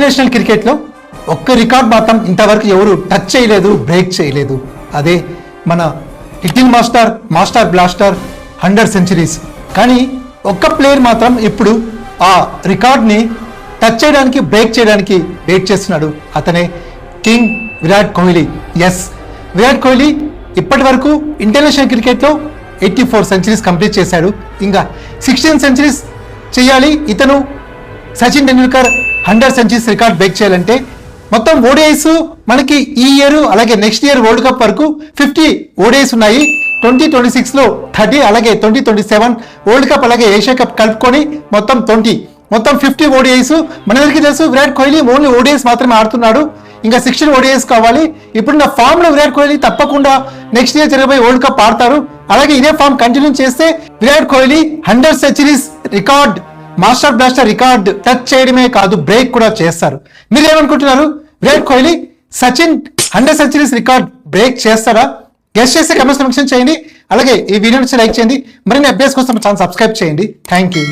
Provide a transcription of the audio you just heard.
International క్రికెట్లో ఒక్క record మాత్రం ఇంతవరకు ఎవరు టచ్ చేయలేదు బ్రేక్ చేయలేదు. అదే మన hitting master master blaster hundred centuries. కానీ ఒక్క ప్లేయర్ మాత్రం ఇప్పుడు ఆ రికార్డ్ని టచ్ చేయడానికి బ్రేక్ చేయడానికి వెయిట్ చేస్తున్నాడు. అతనే కింగ్ విరాట్ కోహ్లీ. ఎస్ విరాట్ కోహ్లీ ఇప్పటి వరకు ఇంటర్నేషనల్ క్రికెట్లో ఎయిటీ ఫోర్ సెంచరీస్ కంప్లీట్ చేశాడు. ఇంకా సిక్స్టీన్ సెంచరీస్ చేయాలి. ఇతను Sachin Tendulkar hundred centuries record break చేయాలంటే మొత్తం ఓడిఐస్ మనకి ఈ ఇయర్ అలాగే నెక్స్ట్ ఇయర్ వరల్డ్ కప్ వరకు ఫిఫ్టీ ఓడిఐస్ ఉన్నాయి. ట్వంటీ ట్వంటీ సిక్స్లో థర్టీ అలాగే twenty twenty seven world cup అలాగే ఏషియా కప్ కలుపుకొని మొత్తం ట్వంటీ. మొత్తం ఫిఫ్టీ ఓడిఐస్. మనందరికీ తెలుసు విరాట్ కోహ్లీ ఓన్లీ ఓడిఐస్ మాత్రమే ఆడుతున్నాడు. ఇంకా సిక్స్టీన్ ఓడిఐస్ కావాలి. ఇప్పుడున్న ఫామ్లో విరాట్ కోహ్లీ తప్పకుండా నెక్స్ట్ ఇయర్ జరగబోయే వరల్డ్ కప్ ఆడతారు. అలాగే ఇదే ఫామ్ కంటిన్యూ చేస్తే Virat Kohli hundred centuries record master blaster record touch చేయడమే కాదు బ్రేక్ కూడా చేస్తారు. మీరు ఏమనుకుంటున్నారు Virat Kohli Sachin hundred centuries record break చేస్తారా? గెస్ట్ చేస్తే కమెంట్స్ మెన్షన్ చేయండి. అలాగే ఈ వీడియో లైక్ చేయండి. మరిన్ని అభ్యాస్ కోసం ఛానల్ సబ్స్క్రైబ్ చేయండి. Thank you.